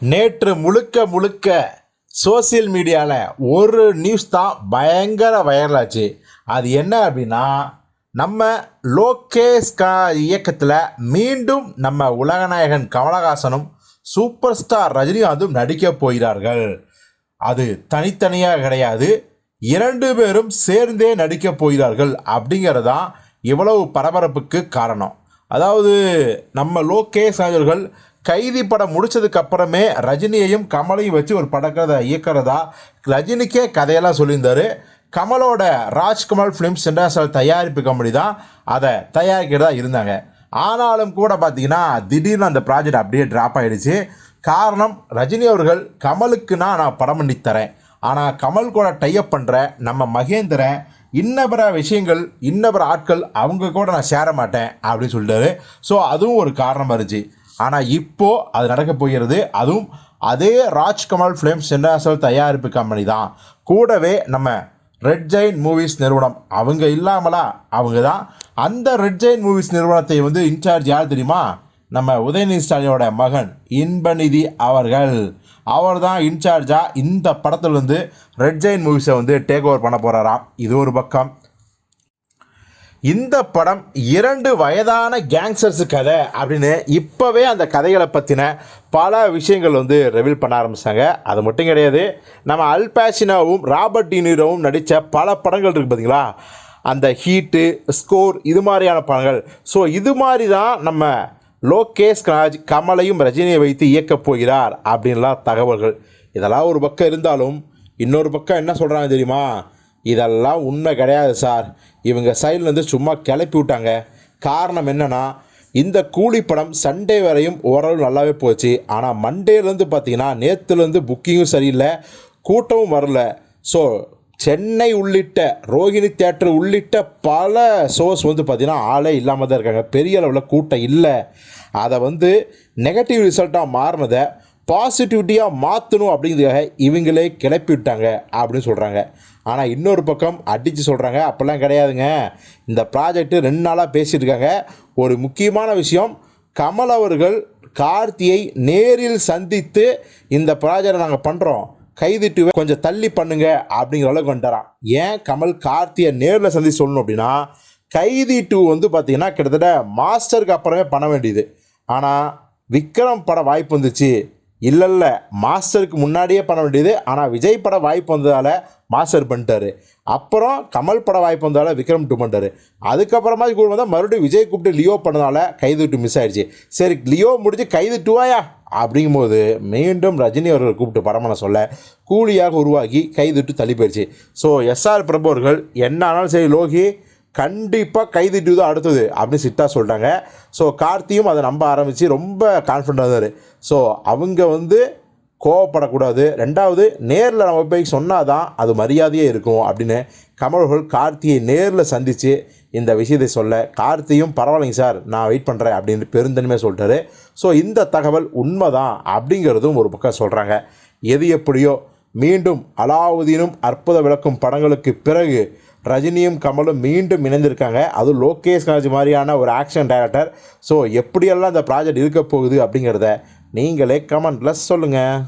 நேற்று முழுக்க முழுக்க சோசியல் மீடியாவில் ஒரு நியூஸ் தான் பயங்கர வைரலாச்சு அது என்ன அப்படின்னா நம்ம லோகேஷ்கா இயக்கத்தில் மீண்டும் நம்ம உலகநாயகன் கமலஹாசனும் சூப்பர் ஸ்டார் ரஜினிகாந்தும் நடிக்க போகிறார்கள். அது தனித்தனியாக கிடையாது. இரண்டு பேரும் சேர்ந்தே நடிக்க போகிறார்கள் அப்படிங்கிறது தான் இவ்வளவு பரபரப்புக்கு காரணம். அதாவது நம்ம லோகேஷ் அவர்கள் கைதி படம் முடித்ததுக்கு அப்புறமே ரஜினியையும் கமலையும் வச்சு ஒரு படக்கதை இயக்கிறதா? ரஜினிக்கே கதையெல்லாம் சொல்லியிருந்தார். கமலோட ராஜ்கமல் ஃபிலிம்ஸ் இன்டர்நேஷனல் தயாரிப்பு கம்பெனி தான் அதை தயாரிக்கிறதா இருந்தாங்க. ஆனாலும் கூட பார்த்தீங்கன்னா திடீர்னு அந்த ப்ராஜெக்ட் அப்படியே ட்ராப் ஆகிடுச்சு காரணம் ரஜினி அவர்கள் கமலுக்குன்னா நான் படம் பண்ணி தரேன். ஆனால் கமல் கூட டைப் பண்ணுற நம்ம மகேந்திரன் இன்ன பிற விஷயங்கள் இன்னபிற ஆட்கள் அவங்க கூட நான் சேர மாட்டேன் அப்படின்னு சொல்லிட்டாரு. ஸோ அதுவும் ஒரு காரணமாக இருந்துச்சு. ஆனால் இப்போது அது நடக்க போகிறது. அதுவும் அதே ராஜ்கமல் ஃபிலிம்ஸ் இன்டர்நேஷனல் தயாரிப்பு கம்பெனி தான். கூடவே நம்ம ரெட் ஜெயின் மூவிஸ் நிறுவனம் அவங்க இல்லாமலா அவங்க தான். அந்த ரெட் ஜெயின் மூவிஸ் நிறுவனத்தை வந்து இன்சார்ஜ் யார் தெரியுமா? நம்ம உதயநிதி ஸ்டாலினோட மகன் இன்பநிதி அவர்கள். அவர் தான் இன்சார்ஜாக இந்த படத்துலேருந்து ரெட் ஜெயின் மூவிஸை வந்து டேக் ஓவர் பண்ண போகிறாராம் இது ஒரு பக்கம். இந்த படம் இரண்டு வயதான கேங்ஸ்டர்ஸு கதை அப்படின்னு இப்போவே அந்த கதைகளை பற்றின பல விஷயங்கள் வந்து ரெவீல் பண்ண ஆரம்பிச்சாங்க. அது மட்டும் கிடையாது நம்ம அல்பாசினாவும் ராபர்ட் டினீரோவும் நடித்த பல படங்கள் இருக்குது பார்த்தீங்களா அந்த ஹீட்டு ஸ்கோர் இது மாதிரியான படங்கள். ஸோ இது மாதிரி தான் நம்ம லோகேஷ் கனாஜ் கமலையும் ரஜினியை வைத்து இயக்கப் போகிறார் அப்படின்லாம் தகவல்கள். இதெல்லாம் ஒரு பக்கம் இருந்தாலும் இன்னொரு பக்கம் என்ன சொல்கிறாங்க தெரியுமா? இதெல்லாம் உண்மை கிடையாது சார். இவங்க சைட்லேருந்து சும்மா கிளப்பி விட்டாங்க. காரணம் என்னென்னா இந்த கூலி படம் சண்டே வரையும் ஓரளவு நல்லாவே போச்சு. ஆனால் மண்டேலேருந்து பார்த்தீங்கன்னா நேற்றுலேருந்து புக்கிங்கும் சரியில்லை கூட்டமும் வரல. ஸோ சென்னை உள்ளிட்ட ரோஹிணி தேட்டர் உள்ளிட்ட பல ஷோஸ் வந்து பார்த்திங்கன்னா ஆளே இல்லாமல் தான் இருக்காங்க. பெரிய அளவில் கூட்டம் இல்லை. அதை வந்து நெகட்டிவ் ரிசல்ட்டாக மாறினதை பாசிட்டிவிட்டியாக மாற்றணும் அப்படிங்கிறதுக்காக இவங்களே கிளப்பி விட்டாங்க அப்படின்னு சொல்கிறாங்க ஆனால் இன்னொரு பக்கம் அடித்து சொல்கிறாங்க அப்போல்லாம் கிடையாதுங்க. இந்த ப்ராஜெக்ட்டு ரெண்டு நாளாக பேசிகிட்டு இருக்காங்க. ஒரு முக்கியமான விஷயம் கமல் அவர்கள் கார்த்தியை நேரில் சந்தித்து இந்த ப்ராஜெக்டை நாங்கள் பண்ணுறோம் கைதிட்டு கொஞ்சம் தள்ளி பண்ணுங்க அப்படிங்கிற அளவுக்கு வந்துட்டாரான் ஏன் கமல் கார்த்தியை நேரில் சந்தி சொல்லணும் அப்படின்னா கைதி டூ வந்து பார்த்தீங்கன்னா கிட்டத்தட்ட மாஸ்டருக்கு அப்புறமே பண்ண வேண்டியது. ஆனால் விக்ரம் பட வாய்ப்பு வந்துச்சு. இல்லை இல்லை மாஸ்டருக்கு முன்னாடியே பண்ண வேண்டியது. ஆனால் விஜய் பட வாய்ப்பு வந்ததால் மாஸ்டர் பண்ணிட்டாரு. அப்புறம் கமல் பட வாய்ப்பு வந்தால விக்ரம் டூ பண்ணிட்டாரு. அதுக்கப்புறமா கூட வந்தால் மறுபடியும் விஜய் கூப்பிட்டு லியோ பண்ணதால கைது டூ மிஸ் ஆயிடுச்சு. சரி லியோ முடிஞ்சு கைது டூவாயா அப்படிங்கும்போது மீண்டும் ரஜினி அவர்கள் கூப்பிட்டு படம் சொல்ல கூலியாக உருவாகி கைதுட்டு தள்ளி போயிடுச்சு. ஸோ எஸ்ஆர் பிரபு அவர்கள் என்ன ஆனாலும் சரி லோகி கண்டிப்பாக கைதிட்டு தான் அடுத்தது அப்படின்னு சிட்டா சொல்லிட்டாங்க ஸோ கார்த்தியும் அதை நம்ப ஆரம்பித்து ரொம்ப கான்ஃபிடண்டாக இருந்தார். ஸோ அவங்க வந்து கோவப்படக்கூடாது. ரெண்டாவது நேரில் நம்ம போய் சொன்னால் தான் அது மரியாதையே இருக்கும் அப்படின்னு கமல்கள் கார்த்தியை நேரில் சந்தித்து இந்த விஷயத்தை சொல்ல கார்த்தியும் பரவாயில்லைங்க சார் நான் வெயிட் பண்ணுறேன் அப்படின்னு பெருந்தன்மையாக சொல்லிட்டாரு. ஸோ இந்த தகவல் உண்மைதான் அப்படிங்கிறதும் ஒரு பக்கம் சொல்கிறாங்க எது எப்படியோ மீண்டும் அலாவுதீனும் அற்புத விளக்கும் படங்களுக்கு பிறகு ரஜினியும் கமலும் மீண்டும் இணைந்திருக்காங்க. அதுவும் லோகேஷ் கனாஜ் மாதிரியான ஒரு ஆக்ஷன் டைரக்டர் ஸோ எப்படியெல்லாம் இந்த ப்ராஜெக்ட் இருக்க போகுது அப்படிங்கிறத நீங்களே கமெண்டில் சொல்லுங்கள்